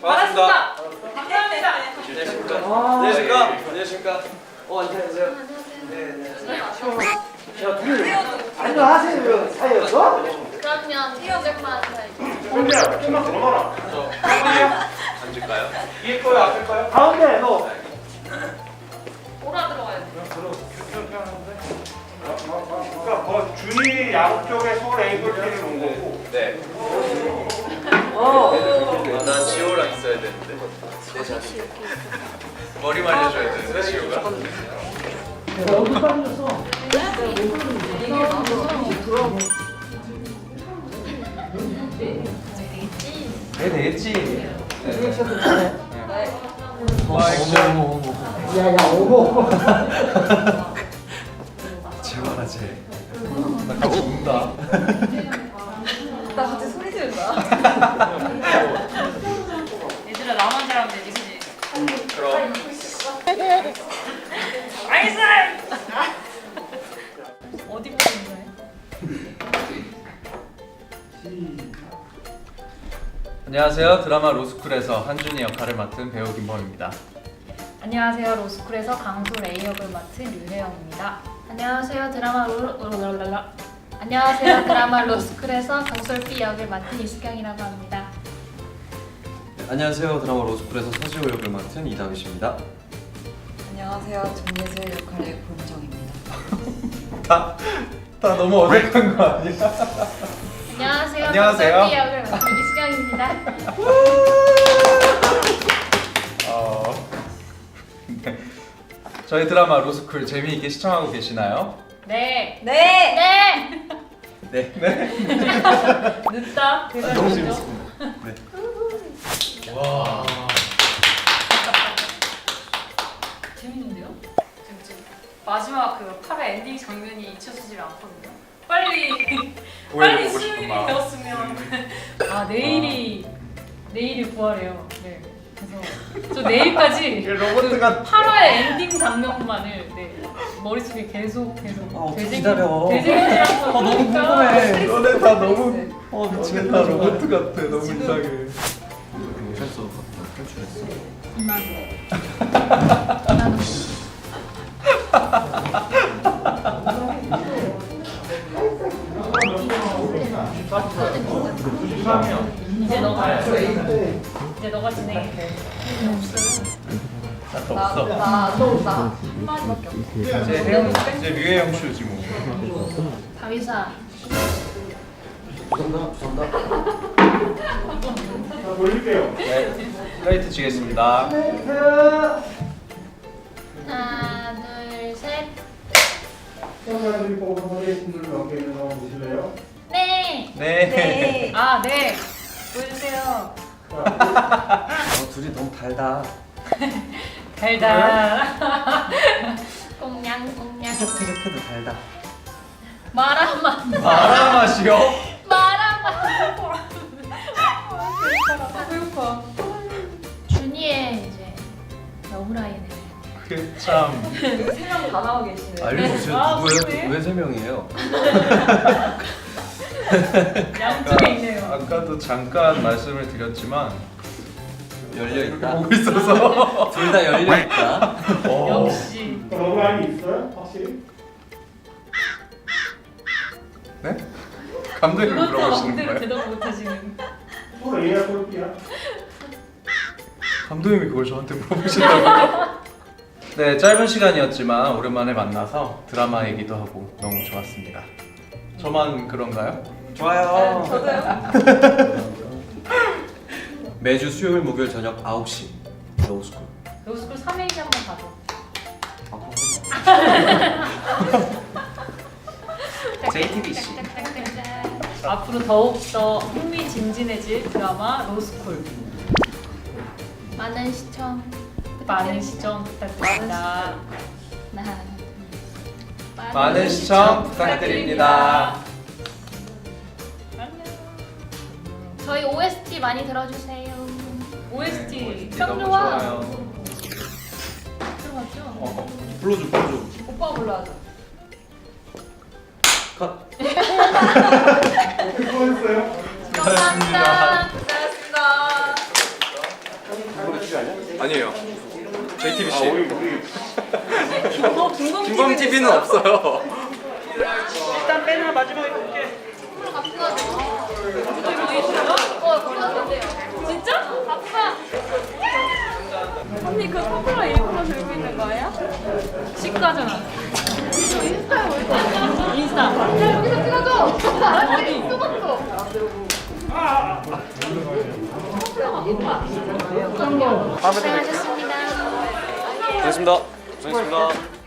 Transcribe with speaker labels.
Speaker 1: 반갑습니다.
Speaker 2: 감사합니다.
Speaker 1: 안녕하십니까. 안녕하십니까. 안녕하십니까. 어 안녕하세요.
Speaker 3: 안녕 하세요. 사였어?
Speaker 4: 그러면 이어백만 사야지.
Speaker 3: 혼자 좀만 더 넣어라.
Speaker 1: 앉을까요?
Speaker 3: 위에 거요, 앞에 거요? 가운데 너.
Speaker 2: 오라 들어가야 돼.
Speaker 3: 그러니까 그 준이 양쪽에 서울 에이블티를 놓은 거고.
Speaker 1: 네. 아, 난 지호랑 있어야 되는데. 내 자리. 머리 말려줘야 되는데 지호가.
Speaker 3: 얼굴 빠졌어.
Speaker 1: 네 되겠지.
Speaker 3: 야야 오고.
Speaker 1: 지호가 나.
Speaker 2: 나 갑자기 소리 지른다. 얘들아 나만 잘하면 되지, 그지?
Speaker 1: 그럼.
Speaker 2: 나이스! 어디 거야?
Speaker 1: 안녕하세요. 드라마 로스쿨에서 한준이 역할을 맡은 배우 김범입니다.
Speaker 2: 안녕하세요. 로스쿨에서 강소 레이 역을 맡은 류혜영입니다.
Speaker 4: 안녕하세요. 드라마 로 롤롤롤라. 안녕하세요. 드라마 로스쿨에서 강솔비 역을 맡은 이수경이라고 합니다.
Speaker 5: 안녕하세요. 드라마 로스쿨에서 서지호 역을 맡은 이다윗입니다.
Speaker 6: 안녕하세요. 정예슬 역할의 본정입니다.
Speaker 1: 다, 다 너무 어색한 거 아니야?
Speaker 4: 안녕하세요.
Speaker 1: 안녕하세요.
Speaker 4: 강솔비 역을 맡은 이수경입니다.
Speaker 1: 어... 네. 저희 드라마 로스쿨 재미있게 시청하고 계시나요?
Speaker 2: 네.
Speaker 6: 네!
Speaker 4: 네.
Speaker 1: 네.
Speaker 2: 늦다. 대사
Speaker 5: 너무? 재밌습니다.
Speaker 1: 와.
Speaker 2: 재밌는데요? 재밌지? 마지막 그 8회 엔딩 장면이 잊혀지질 않거든요. 빨리 빨리 수요일이. 되었으면 아 내일이 내일이 부활해요. 네. 그래서 저 내일까지
Speaker 1: 로봇 같
Speaker 2: 8화의 엔딩 장면만을 네, 머릿속에 계속 계속
Speaker 5: 아, 어떻게 기다려.
Speaker 2: 되새김질하고
Speaker 5: 아, 너무 궁금해.
Speaker 1: 너네 다 너무
Speaker 5: 어
Speaker 1: 미치겠다. 로봇 같아. 너무 이상해.
Speaker 5: 오셨어. 탈출했어.
Speaker 4: 나도
Speaker 2: 이제 너가 이제 너가 진행해.
Speaker 1: 나도
Speaker 6: 나,
Speaker 1: 없어
Speaker 6: 나, 또, 나. 한마디밖에 없어.
Speaker 1: 이제 혜영 이제 류혜 영 쇼지 뭐
Speaker 4: 다위사.
Speaker 5: 죄송합니다. 죄송합니다.
Speaker 3: 자, 돌릴게요.
Speaker 1: 네 라이트 치겠습니다
Speaker 4: 하나, 둘, 셋.
Speaker 3: 시청자들이 뽑은 선배님들 몇 개는 한번 보실래요?
Speaker 4: 네.
Speaker 1: 네
Speaker 2: 아 네. 보여주세요.
Speaker 5: 어, 둘이 너무 달다.
Speaker 2: 달달.
Speaker 4: 꽁냥 꽁냥.
Speaker 5: 티격태격해도 달다.
Speaker 4: 마라마.
Speaker 1: 마라 맛이요?
Speaker 4: 마라마.
Speaker 2: 배고파.
Speaker 4: 준이의 이제 러브라인을.
Speaker 1: 그참
Speaker 6: 세명 다 나와 계시네.
Speaker 5: 알려주세요.
Speaker 2: 아,
Speaker 5: 누구예요?
Speaker 2: 그러네.
Speaker 5: 왜세 명이에요?
Speaker 2: 양쪽에 있네요.
Speaker 1: 아까도 잠깐 말씀을 드렸지만
Speaker 5: 열려
Speaker 1: 이렇게
Speaker 5: 있다.
Speaker 1: 보고 있어서
Speaker 5: 둘 다 열려 있다.
Speaker 1: 어.
Speaker 2: 역시.
Speaker 3: 그 러브라인이 있어요? 확실히?
Speaker 1: 네? 감독님
Speaker 2: 그것도
Speaker 1: 물어보시는
Speaker 2: 마음대로
Speaker 1: 거예요?
Speaker 2: 대답 못하시는.
Speaker 3: A야, 서로 B야?
Speaker 1: 감독님이 그걸 저한테 물어보신다고요? 네, 짧은 시간이었지만 오랜만에 만나서 드라마 얘기도 하고 너무 좋았습니다. 저만 그런가요?
Speaker 5: 좋아요.
Speaker 6: 저도요.
Speaker 5: 매주 수요일 목요일 저녁 9시 로스쿨.
Speaker 2: 로스쿨 3회인지 한번 가죠.
Speaker 5: JTBC.
Speaker 2: 앞으로 더욱 더 흥미진진해질 드라마 로스쿨.
Speaker 4: 많은 시청.
Speaker 2: 많은 시청 부탁드립니다.
Speaker 4: 나.
Speaker 1: 많은 시청 부탁드립니다.
Speaker 4: 저희 OST 많이 들어주세요.
Speaker 2: OST
Speaker 1: 너무
Speaker 4: 좋아.
Speaker 1: 좋아요.
Speaker 2: 들어갔죠?
Speaker 1: 어,
Speaker 5: 불러줘, 불러줘.
Speaker 6: 오빠 불러야죠.
Speaker 5: 컷.
Speaker 6: 감사합니다.
Speaker 1: 아니에요. JTBC.
Speaker 2: 우리 우리
Speaker 1: 김광 TV는 없어요.
Speaker 2: 일단 빼나 마지막에 볼게.
Speaker 7: 진짜? 아빠. 언니 그 커플러 일부러 들고 있는 거예요?
Speaker 8: 치과잖아.
Speaker 7: 인스타에 올거
Speaker 8: 인스타.
Speaker 7: 여기서 찍어줘. 어디? 찍었어.
Speaker 1: 고맙습니다. 고맙습니다. 고맙습니다.